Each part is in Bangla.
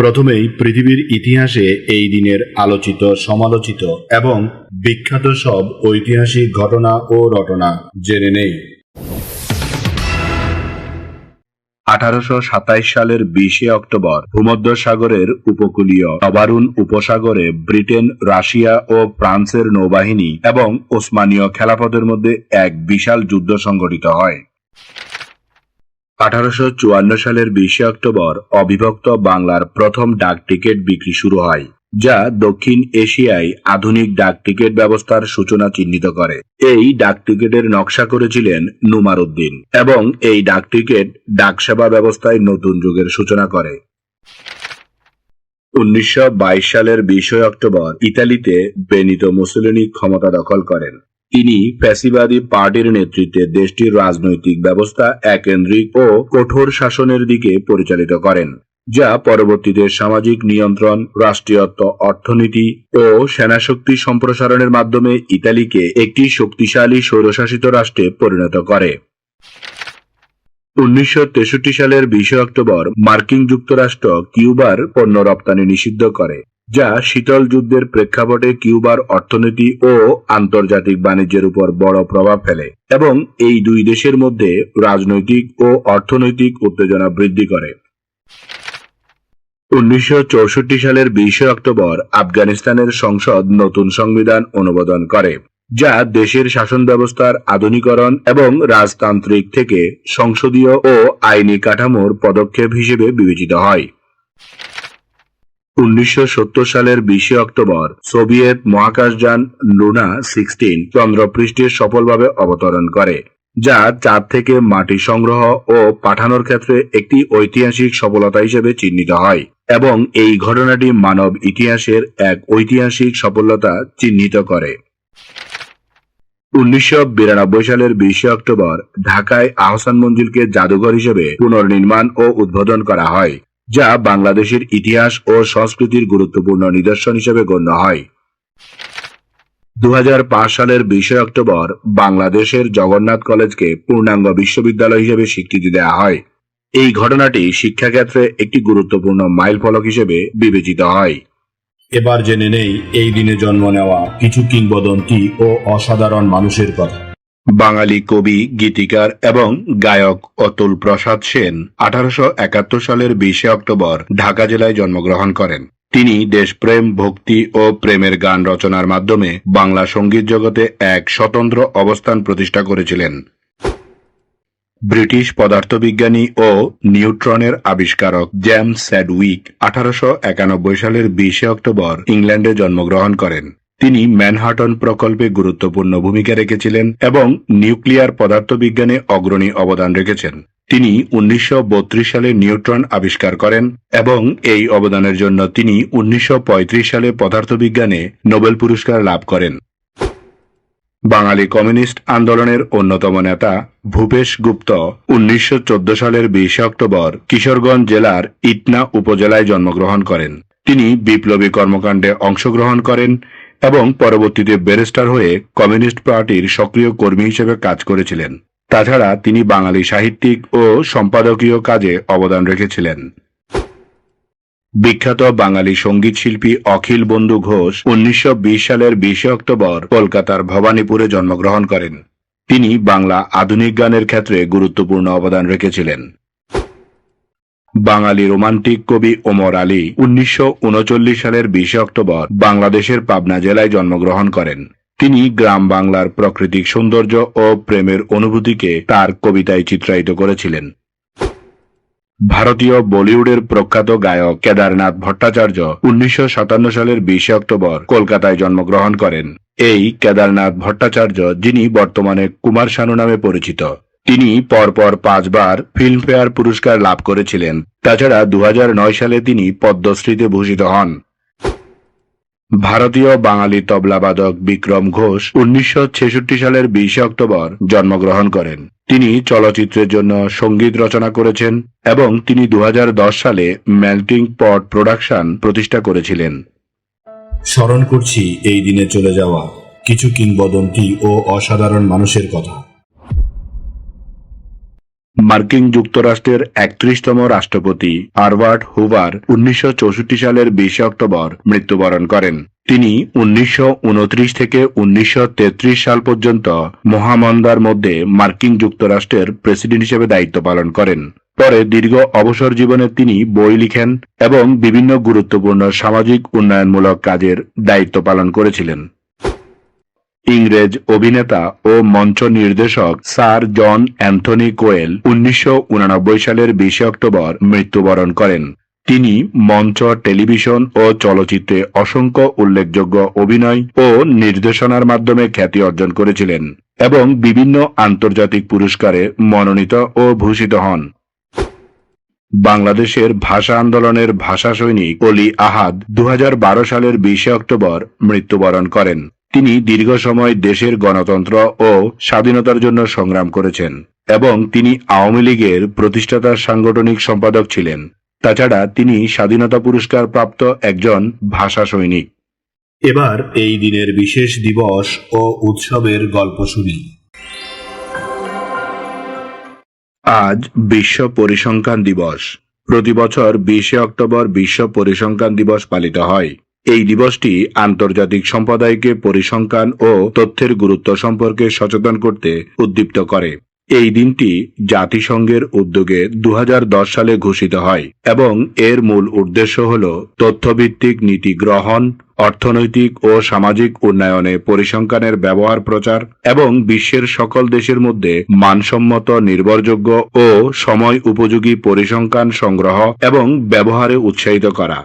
প্রথমেই পৃথিবীর ইতিহাসে এই দিনের আলোচিত, সমালোচিত এবং বিখ্যাত সব ঐতিহাসিক ঘটনা ও রটনা জেনে নেই। আঠারোশো সাতাইশ সালের বিশে অক্টোবর ভূমধ্য সাগরের উপকূলীয় নবারুণ উপসাগরে ব্রিটেন, রাশিয়া ও ফ্রান্সের নৌবাহিনী এবং ওসমানীয় খেলাফতের মধ্যে এক বিশাল যুদ্ধ সংঘটিত হয়। আঠারোশো চুয়ান্ন সালের বিশে অক্টোবর অবিভক্ত বাংলার প্রথম ডাক টিকিট বিক্রি শুরু হয়, যা দক্ষিণ এশিয়ায় আধুনিক ডাক টিকিট ব্যবস্থার সূচনা চিহ্নিত করে। এই ডাক টিকিটের নকশা করেছিলেন নুমার উদ্দিন এবং এই ডাক টিকিট ডাক সেবা ব্যবস্থায় নতুন যুগের সূচনা করে। উনিশশ বাইশ সালের বিশে অক্টোবর ইতালিতে বেনিতো মুসোলিনি ক্ষমতা দখল করেন। তিনি ফ্যাসিবাদী পার্টির নেতৃত্বে দেশটির রাজনৈতিক ব্যবস্থা একেন্দ্রিক ও কঠোর শাসনের দিকে পরিচালিত করেন, যা পরবর্তীতে সামাজিক নিয়ন্ত্রণ, রাষ্ট্রীয়ত্ব, অর্থনীতি ও সেনাশক্তি সম্প্রসারণের মাধ্যমে ইতালিকে একটি শক্তিশালী স্বৈরশাসিত রাষ্ট্রে পরিণত করে। উনিশশো তেষট্টি সালের বিশে অক্টোবর মার্কিন যুক্তরাষ্ট্র কিউবার পণ্য রপ্তানি নিষিদ্ধ করে। যা শীতল যুদ্ধের প্রেক্ষাপটে কিউবার অর্থনীতি ও আন্তর্জাতিক বাণিজ্যের উপর বড় প্রভাব ফেলে এবং এই দুই দেশের মধ্যে রাজনৈতিক ও অর্থনৈতিক উত্তেজনা বৃদ্ধি করে। উনিশশো চৌষট্টি সালের বিশে অক্টোবর আফগানিস্তানের সংসদ নতুন সংবিধান অনুমোদন করে, যা দেশের শাসন ব্যবস্থার আধুনিকরণ এবং রাজতান্ত্রিক থেকে সংসদীয় ও আইনি কাঠামোর পদক্ষেপ হিসেবে বিবেচিত হয়। উনিশশো সত্তর সালের বিশে অক্টোবর সোভিয়েত মহাকাশযান লুনা সিক্সটিন চন্দ্রপৃষ্ঠে সফলভাবে অবতরণ করে, যা চাঁদ থেকে মাটি সংগ্রহ ও পাঠানোর ক্ষেত্রে একটি ঐতিহাসিক সফলতা হিসেবে চিহ্নিত হয় এবং এই ঘটনাটি মানব ইতিহাসের এক ঐতিহাসিক সফলতা চিহ্নিত করে। উনিশশ বিরানব্বই সালের বিশে অক্টোবর ঢাকায় আহসান মঞ্জিলকে জাদুঘর হিসেবে পুনর্নির্মাণ ও উদ্বোধন করা হয়। যা বাংলাদেশের ইতিহাস ও সংস্কৃতির গুরুত্বপূর্ণ নিদর্শন হিসেবে গণ্য হয়। দু হাজার পাঁচ সালের বিশে অক্টোবর বাংলাদেশের জগন্নাথ কলেজকে পূর্ণাঙ্গ বিশ্ববিদ্যালয় হিসেবে স্বীকৃতি দেওয়া হয়। এই ঘটনাটি শিক্ষাক্ষেত্রে একটি গুরুত্বপূর্ণ মাইল ফলক হিসেবে বিবেচিত হয়। এবার জেনে নেই, এই দিনে জন্ম নেওয়া কিছু কিংবদন্তি ও অসাধারণ মানুষের কথা। বাঙালি কবি, গীতিকার এবং গায়ক অতুল প্রসাদ সেন আঠারোশো একাত্তর সালের বিশে অক্টোবর ঢাকা জেলায় জন্মগ্রহণ করেন। তিনি দেশপ্রেম, ভক্তি ও প্রেমের গান রচনার মাধ্যমে বাংলা সংগীত জগতে এক স্বতন্ত্র অবস্থান প্রতিষ্ঠা করেছিলেন। ব্রিটিশ পদার্থবিজ্ঞানী ও নিউট্রনের আবিষ্কারক জেমস স্যাডউইক আঠারোশো একানব্বই সালের বিশে অক্টোবর ইংল্যান্ডে জন্মগ্রহণ করেন। তিনি ম্যানহাটন প্রকল্পে গুরুত্বপূর্ণ ভূমিকা রেখেছিলেন এবং নিউক্লিয়ার পদার্থবিজ্ঞানে অগ্রণী অবদান রেখেছেন। তিনি উনিশশো বত্রিশ সালে নিউট্রন আবিষ্কার করেন এবং এই অবদানের জন্য তিনি উনিশশো পঁয়ত্রিশ সালে পদার্থবিজ্ঞানে নোবেল পুরস্কার লাভ করেন। বাঙালি কমিউনিস্ট আন্দোলনের অন্যতম নেতা ভূপেশ গুপ্ত উনিশশো চোদ্দ সালের বিশে অক্টোবর কিশোরগঞ্জ জেলার ইটনা উপজেলায় জন্মগ্রহণ করেন। তিনি বিপ্লবী কর্মকাণ্ডে অংশগ্রহণ করেন এবং পরবর্তীতে ব্যারিস্টার হয়ে কমিউনিস্ট পার্টির সক্রিয় কর্মী হিসেবে কাজ করেছিলেন। তাছাড়া তিনি বাঙালি সাহিত্যিক ও সম্পাদকীয় কাজে অবদান রেখেছিলেন। বিখ্যাত বাঙালি সংগীত শিল্পী অখিল বন্ধু ঘোষ উনিশশো বিশ সালের বিশে অক্টোবর কলকাতার ভবানীপুরে জন্মগ্রহণ করেন। তিনি বাংলা আধুনিক গানের ক্ষেত্রে গুরুত্বপূর্ণ অবদান রেখেছিলেন। বাঙালি রোমান্টিক কবি ওমর আলী উনিশশো উনচল্লিশ সালের বিশে অক্টোবর বাংলাদেশের পাবনা জেলায় জন্মগ্রহণ করেন। তিনি গ্রাম বাংলার প্রাকৃতিক সৌন্দর্য ও প্রেমের অনুভূতিকে তার কবিতায় চিত্রায়িত করেছিলেন। ভারতীয় বলিউডের প্রখ্যাত গায়ক কেদারনাথ ভট্টাচার্য উনিশশো সাতান্ন সালের বিশে অক্টোবর কলকাতায় জন্মগ্রহণ করেন। এই কেদারনাথ ভট্টাচার্য যিনি বর্তমানে কুমার শানু নামে পরিচিত। তিনি পরপর পাঁচবার ফিল্মফেয়ার পুরস্কার লাভ করেছিলেন। তাছাড়া দু হাজার নয় সালে তিনি পদ্মশ্রীতে ভূষিত হন। ভারতীয় বাঙালি তবলাবাদক বিক্রম ঘোষ উনিশশো ছেষট্টি সালের বিশে অক্টোবর জন্মগ্রহণ করেন। তিনি চলচ্চিত্রের জন্য সংগীত রচনা করেছেন এবং তিনি দু হাজার দশ সালে মেল্টিং পট প্রোডাকশন প্রতিষ্ঠা করেছিলেন। স্মরণ করছি এই দিনে চলে যাওয়া কিছু কিংবদন্তি ও অসাধারণ মানুষের কথা। মার্কিন যুক্তরাষ্ট্রের একত্রিশতম রাষ্ট্রপতি হারবার্ট হুভার উনিশশো সালের বিশে অক্টোবর মৃত্যুবরণ করেন। তিনি উনিশশো উনত্রিশ থেকে উনিশশো তেত্রিশ সাল পর্যন্ত মহামন্দার মধ্যে মার্কিন যুক্তরাষ্ট্রের প্রেসিডেন্ট হিসেবে দায়িত্ব পালন করেন। পরে দীর্ঘ অবসর জীবনে তিনি বই লিখেন এবং বিভিন্ন গুরুত্বপূর্ণ সামাজিক উন্নয়নমূলক কাজের দায়িত্ব পালন করেছিলেন। ইংরেজ অভিনেতা ও মঞ্চ নির্দেশক স্যার জন অ্যান্থনি কোয়েল উনিশশো সালের বিশে অক্টোবর মৃত্যুবরণ করেন। তিনি মঞ্চ, টেলিভিশন ও চলচ্চিত্রে অসংখ্য উল্লেখযোগ্য অভিনয় ও নির্দেশনার মাধ্যমে খ্যাতি অর্জন করেছিলেন এবং বিভিন্ন আন্তর্জাতিক পুরস্কারে মনোনীত ও ভূষিত হন। বাংলাদেশের ভাষা আন্দোলনের ভাষা সৈনিক অলি আহাদ দু হাজার বারো সালের বিশে অক্টোবর মৃত্যুবরণ করেন। তিনি দীর্ঘ সময় দেশের গণতন্ত্র ও স্বাধীনতার জন্য সংগ্রাম করেছেন এবং তিনি আওয়ামী লীগের প্রতিষ্ঠাতা সাংগঠনিক সম্পাদক ছিলেন। তাছাড়া তিনি স্বাধীনতা পুরস্কার প্রাপ্ত একজন ভাষা সৈনিক। এবার এই দিনের বিশেষ দিবস ও উৎসবের গল্প শুনি। আজ বিশ্ব পরিসংখ্যান দিবস। প্রতি বছর বিশে অক্টোবর বিশ্ব পরিসংখ্যান দিবস পালিত হয়। এই দিবসটি আন্তর্জাতিক সম্প্রদায়কে পরিসংখ্যান ও তথ্যের গুরুত্ব সম্পর্কে সচেতন করতে উদ্দীপ্ত করে। এই দিনটি জাতিসংঘের উদ্যোগে দুহাজার দশ সালে ঘোষিত হয় এবং এর মূল উদ্দেশ্য হল তথ্যভিত্তিক নীতি গ্রহণ, অর্থনৈতিক ও সামাজিক উন্নয়নে পরিসংখ্যানের ব্যবহার প্রচার এবং বিশ্বের সকল দেশের মধ্যে মানসম্মত, নির্ভরযোগ্য ও সময় উপযোগী পরিসংখ্যান সংগ্রহ এবং ব্যবহারে উৎসাহিত করা।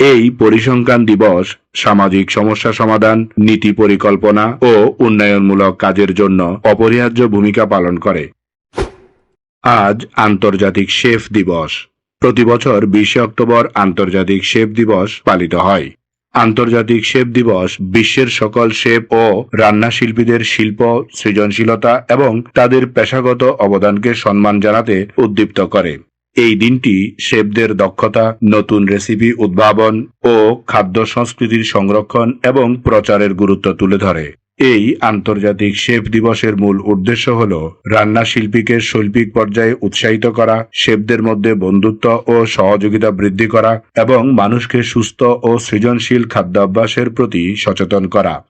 এই পরিসংখ্যান দিবস সামাজিক সমস্যা সমাধান, নীতি পরিকল্পনা ও উন্নয়নমূলক কাজের জন্য অপরিহার্য ভূমিকা পালন করে। আজ আন্তর্জাতিক শেফ দিবস। প্রতি বছর বিশে অক্টোবর আন্তর্জাতিক শেফ দিবস পালিত হয়। আন্তর্জাতিক শেফ দিবস বিশ্বের সকল শেফ ও রান্না শিল্পীদের শিল্প, সৃজনশীলতা এবং তাদের পেশাগত অবদানকে সম্মান জানাতে উদ্দীপ্ত করে। এই দিনটি শেফদের দক্ষতা, নতুন রেসিপি উদ্ভাবন ও খাদ্য সংস্কৃতির সংরক্ষণ এবং প্রচারের গুরুত্ব তুলে ধরে। এই আন্তর্জাতিক শেফ দিবসের মূল উদ্দেশ্য হল রান্না শিল্পীকে শৈল্পিক পর্যায়ে উৎসাহিত করা, শেফদের মধ্যে বন্ধুত্ব ও সহযোগিতা বৃদ্ধি করা এবং মানুষকে সুস্থ ও সৃজনশীল খাদ্যাভ্যাসের প্রতি সচেতন করা।